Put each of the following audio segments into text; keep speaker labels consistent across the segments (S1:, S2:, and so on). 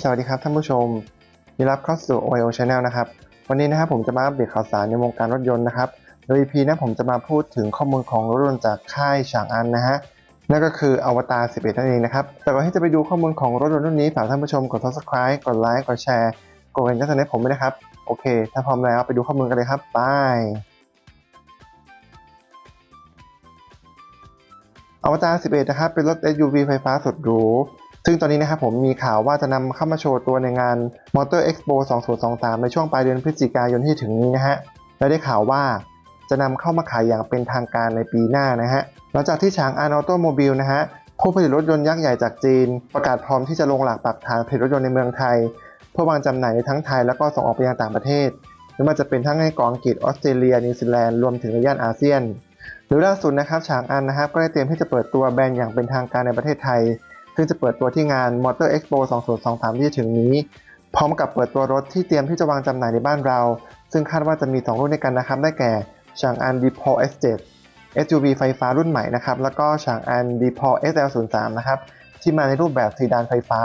S1: สวัสดีครับท่านผู้ชมยินดีรับเข้าสู่ OIO Channel นะครับ วันนี้นะครับผมจะมาอัปเดตข่าวสารในวงการรถยนต์นะครับ โดย EP นะผมจะมาพูดถึงข้อมูลของรถยนต์จากค่ายฉางอันนะฮะ นั่นก็คืออวตาร11 นั่นเองนะครับ แต่ก่อนที่จะไปดูข้อมูลของรถยนต์รุ่นนี้ฝากท่านผู้ชมกด subscribe กดไลค์กดแชร์กดกระดิ่งแจ้งเตือนให้ผมด้วยนะครับ โอเค ถ้าพร้อมแล้วไปดูข้อมูลกันเลยครับไปอวตาร11 นะครับ เป็นรถ SUV ไฟฟ้าสุดหรู ซึ่งตอนนี้นะครับผมมีข่าวว่าจะนำเข้ามาโชว์ตัวในงาน Motor Expo 2023 ในช่วงปลายเดือนพฤศจิกายนที่ถึงนี้นะฮะ และได้ข่าวว่าจะนำเข้ามาขายอย่างเป็นทางการในปีหน้านะฮะ หลังจากที่ฉางอานอโตโมบิลนะฮะผู้ผลิตรถยนต์ยักษ์ใหญ่จากจีน ประกาศพร้อมที่จะลงหลักปักฐานผลิตรถยนต์ในเมืองไทย เพื่อวางจำหน่ายในทั้งไทยแล้วก็ส่งออกไปยังต่างประเทศไม่ว่าจะเป็นทั้งในกองกฤษออสเตรเลีย นิวซีแลนด์รวมถึงในย่านอาเซียน หรือล่าสุดนะครับฉางอันนะครับก็ได้เตรียมที่จะเปิดตัวแบรนด์อย่างเป็นทางการในประเทศไทย ซึ่งจะเปิดตัวที่งาน Motor Expo 2023 ที่ถึงนี้ พร้อมกับเปิดตัวรถที่เตรียมที่จะวางจำหน่ายในบ้านเรา ซึ่งคาดว่าจะมี 2 รุ่นด้วยกันนะครับ ได้แก่ฉางอัน d p o S7 SUV ไฟฟ้ารุ่นใหม่นะครับ แล้วก็ฉางอัน d p o SL03 นะครับ ที่มาในรูปแบบซีดานไฟฟ้า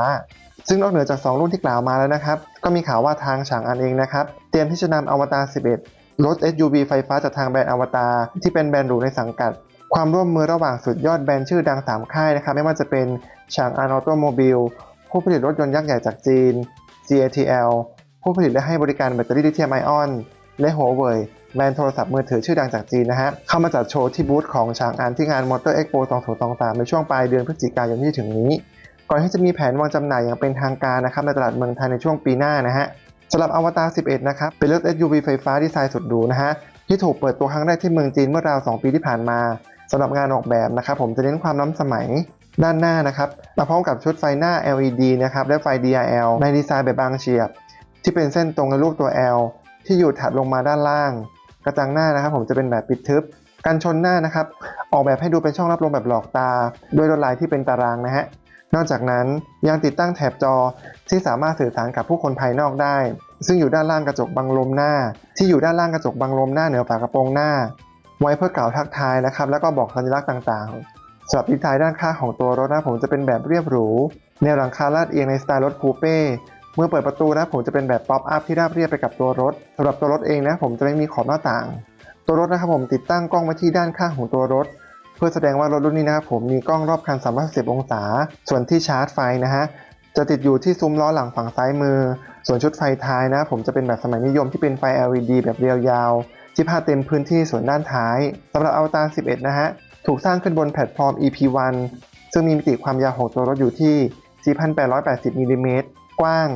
S1: ซึ่งนอกเหนือจาก 2 รุ่นที่กล่าวมาแล้วนะครับ ก็มีข่าวว่าทางฉางอันเองนะครับ เตรียมที่จะนำอวตาร11 รถ SUV ไฟฟ้าจากทางแบรนด์อวตารที่เป็นแบรนด์หรูในสังกัด ความร่วมมือระหว่างสุดยอดแบรนด์ชื่อดัง 3 ค่ายนะครับไม่ว่าจะเป็นฉางอันออโตโมบิลผู้ผลิตรถยนต์ยักษ์ใหญ่จากจีน CATL ผู้ผลิตและให้บริการแบตเตอรี่ลิเธียมไอออน และหัวเว่ยแบรนด์โทรศัพท์มือถือชื่อดังจากจีนนะฮะ เข้ามาจัดโชว์ที่บูธของฉางอันที่งาน Motor Expo 2023 ในช่วงปลายเดือนพฤศจิกายนที่ถึงนี้ ก่อนที่จะมีแผนวางจำหน่ายอย่างเป็นทางการนะครับในตลาดเมืองไทยในช่วงปีหน้านะฮะสำหรับอวตาร 11 นะครับ เป็นรถ SUV ไฟฟ้าดีไซน์สุดหรูนะฮะที่ถูกเปิดตัวครั้งแรกที่เมืองจีนเมื่อราว 2 ปีที่ผ่านมา สำหรับงานออกแบบนะครับผมจะเน้นความล้ำสมัยด้านหน้านะครับมาพร้อมกับชุดไฟหน้า LED นะครับและไฟ DRL ในดีไซน์แบบบางเฉียบ ที่เป็นเส้นตรงในรูปตัว L ที่อยู่ถัดลงมาด้านล่าง กระจังหน้านะครับ ผมจะเป็นแบบปิดทึบกันชนหน้านะครับ ออกแบบให้ดูเป็นช่องรับลมแบบหลอกตาโดยลวดลายที่เป็นตารางนะฮะนอกจากนั้นยังติดตั้งแถบจอที่สามารถสื่อสารกับผู้คนภายนอกได้ ซึ่งอยู่ด้านล่างกระจกบังลมหน้า ที่อยู่ด้านล่างกระจกบังลมหน้าเหนือฝากระโปรงหน้า ไว้เพื่อกล่าวทักทายนะครับ แล้วก็บอกสัญลักษณ์ต่างๆสำหรับดีไซน์ด้านข้างของตัวรถนะผมจะเป็นแบบเรียบหรูแนวหลังคาลาดเอียงในสไตล์รถคูเป้เมื่อเปิดประตูนะผมจะเป็นแบบป๊อปอัพที่ราบเรียบไปกับตัวรถสำหรับตัวรถเองนะผมจะไม่มีขอบหน้าต่าง ตัวรถนะครับผมติดตั้งกล้องไว้ที่ด้านข้างของตัวรถ เพื่อแสดงว่ารถรุ่นนี้นะครับผมมีกล้องรอบคัน 360 องศา ส่วนที่ชาร์จไฟนะฮะจะติดอยู่ที่ซุ้มล้อหลังฝั่งซ้ายมือ ส่วนชุดไฟท้ายนะ ผมจะเป็นแบบสมัยนิยมที่เป็นไฟ LED แบบเรียวยาว ที่พาเต็มพื้นที่ส่วนด้านท้ายสำหรับอวตาร11 นะฮะ ถูกสร้างขึ้นบนแพลตฟอร์ม EP1 ซึ่งมีมิติความยาวของตัวรถอยู่ที่ 4,880มิลลิเมตรกว้าง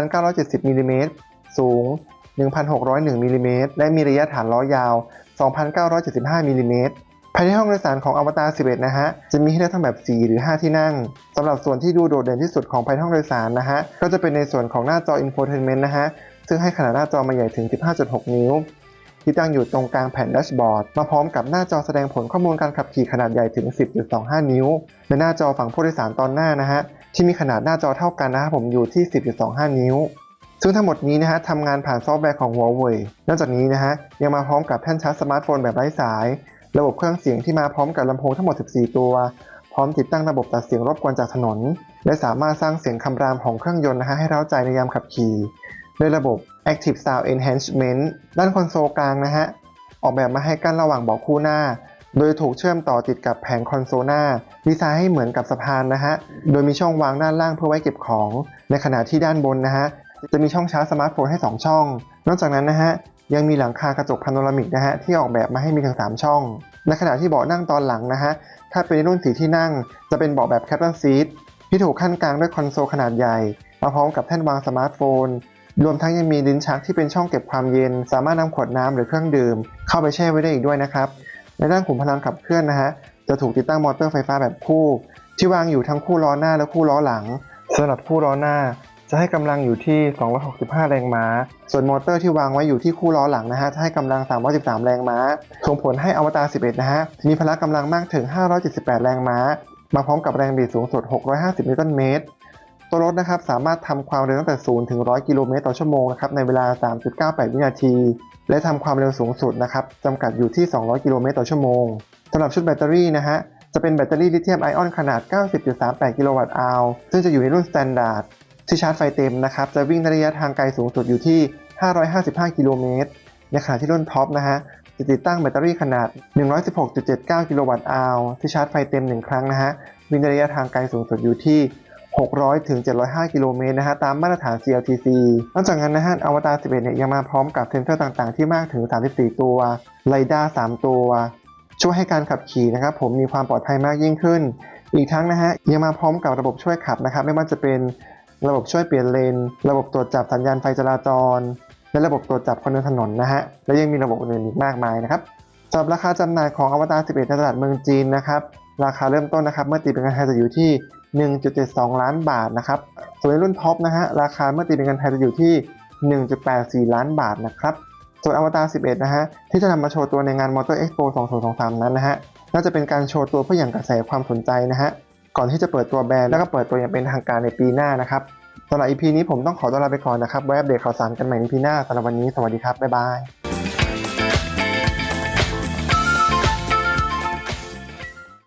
S1: 1,970มิลลิเมตรสูง 1,601มิลลิเมตรและมีระยะฐานล้อยาว 2,975มิลลิเมตรภายในห้องโดยสารของอวตาร 11 นะฮะ จะมีให้เลือกทั้งแบบ 4 หรือ 5 ที่นั่งสำหรับส่วนที่ดูโดดเด่นที่สุดของภายในห้องโดยสารนะฮะ ก็จะเป็นในส่วนของหน้าจอ Infotainment นะฮะ ซึ่งให้ขนาดหน้าจอมาใหญ่ถึง 15.6 นิ้ว ที่ตั้งอยู่ตรงกลางแผ่นแดชบอร์ดมาพร้อมกับหน้าจอแสดงผลข้อมูลการขับขี่ขนาดใหญ่ถึง 10.25 นิ้วและหน้าจอฝั่งผู้โดยสารตอนหน้านะฮะที่มีขนาดหน้าจอเท่ากันนะครับผมอยู่ที่ 10.25 นิ้ว ซึ่งทั้งหมดนี้นะฮะทำงานผ่านซอฟต์แวร์ของ Huawei นอกจากนี้นะฮะยังมาพร้อมกับแท่นชาร์จสมาร์ทโฟนแบบไร้สาย ระบบเครื่องเสียงที่มาพร้อมกับลำโพงทั้งหมด 14 ตัว พร้อมติดตั้งระบบตัดเสียงรบกวนจากถนน และสามารถสร้างเสียงคำรามของเครื่องยนต์นะฮะให้เร้าใจในยามขับขี่ ด้วยระบบ Active Sound Enhancement ด้านคอนโซลกลางนะฮะ ออกแบบมาให้กั้นระหว่างเบาะคู่หน้า โดยถูกเชื่อมต่อติดกับแผงคอนโซลหน้า ดีไซน์ให้เหมือนกับสะพานนะฮะ โดยมีช่องวางด้านล่างเพื่อไว้เก็บของ ในขณะที่ด้านบนนะฮะ จะมีช่องชาร์จสมาร์ทโฟนให้ 2 ช่อง นอกจากนั้นนะฮะยังมีหลังคากระจกพาโนรามิกนะฮะที่ออกแบบมาให้มีถึง 3 ช่อง ในขณะที่เบาะนั่งตอนหลังนะฮะถ้าเป็นรุ่นสีที่นั่ง จะเป็นเบาะแบบแคปตันซีทที่ถูกขั้นกลางด้วยคอนโซลขนาดใหญ่มาพร้อมกับแท่นวางสมาร์ทโฟน รวมทั้งยังมีลิ้นชักที่เป็นช่องเก็บความเย็น สามารถนำขวดน้ำหรือเครื่องดื่ม เข้าไปแช่ไว้ได้อีกด้วยนะครับ ในด้านขุมพลังขับเคลื่อนนะฮะ จะถูกติดตั้งมอเตอร์ไฟฟ้าแบบคู่ ที่วางอยู่ทั้งคู่ล้อหน้าและคู่ล้อหลังสำหรับคู่ล้อหน้า จะให้กำลังอยู่ที่ 265 แรงม้า ส่วนมอเตอร์ที่วางไว้อยู่ที่คู่ล้อหลังนะฮะ จะให้กำลัง 313 แรงม้า ส่งผลให้อวตาร 11 นะฮะ มีพละกำลังมากถึง 578 แรงม้า มาพร้อมกับแรงบิดสูงสุด 650 นิวตันเมตร ตัวรถนะครับสามารถทำความเร็วตั้งแต่ 0 ถึง 100 กิโลเมตรต่อชั่วโมงนะครับในเวลา 3.98 วินาที และทำความเร็วสูงสุดนะครับจำกัดอยู่ที่ 200 กิโลเมตรต่อชั่วโมงสำหรับชุดแบตเตอรี่นะฮะจะเป็นแบตเตอรี่ลิเธียมไอออนขนาด 90.38 กิโลวัตต์อาวซึ่งจะอยู่ในรุ่นสแตนดาร์ดที่ชาร์จไฟเต็มนะครับจะวิ่งในระยะทางไกลสูงสุดอยู่ที่ 555 กิโลเมตรในขณะที่รุ่นท็อปนะฮะจะติดตั้งแบตเตอรี่ขนาด 116.79 กิโลวัตต์อาวที่ชาร์จไฟเต็ม 1 ครั้งนะฮะวิ่งระยะทางไกลสูงสุดอยู่ที่ 600 ถึง 705 กิโลเมตรนะฮะตามมาตรฐาน CLTC นอกจากนั้นนะฮะอวตาร 11 เนี่ยยังมาพร้อมกับเซ็นเซอร์ต่างๆ ที่มากถึง 34 ตัวไรด้า3ตัว ช่วยให้การขับขี่นะครับผมมีความปลอดภัยมากยิ่งขึ้น อีกทั้งนะฮะยังมาพร้อมกับระบบช่วยขับนะครับไม่ว่าจะเป็นระบบช่วยเปลี่ยนเลน ระบบตรวจจับสัญญาณไฟจราจร และระบบตรวจจับคนเดินถนนนะฮะ และยังมีระบบอื่นอีกมากมายนะครับสำหรับราคาจำหน่ายของอวตาร 11 ในตลาดเมืองจีนนะครับ ราคาเริ่มต้นนะครับ เมื่อตีเป็นเงินไทยจะอยู่ที่ 1.72 ล้านบาทนะครับ ส่วนในรุ่นท็อปนะฮะ ราคาเมื่อตีเป็นเงินไทยจะอยู่ที่ 1.84 ล้านบาทนะครับ ส่วนอวตาร 11 นะฮะ ที่จะนำมาโชว์ตัวในงาน Motor Expo 2023 นั้นนะฮะ น่าจะเป็นการโชว์ตัวเพื่ออย่างกระแสความสนใจนะฮะ ก่อนที่จะเปิดตัวแบรนด์แล้วก็เปิดตัวอย่างเป็นทางการในปีหน้านะครับสำหรับ EP นี้ผมต้องขอตัวลาไปก่อนนะครับ ไว้อัปเดตข่าวสารกันใหม่ใน EP หน้าสำหรับวันนี้ สวัสดีครับ บ๊ายบาย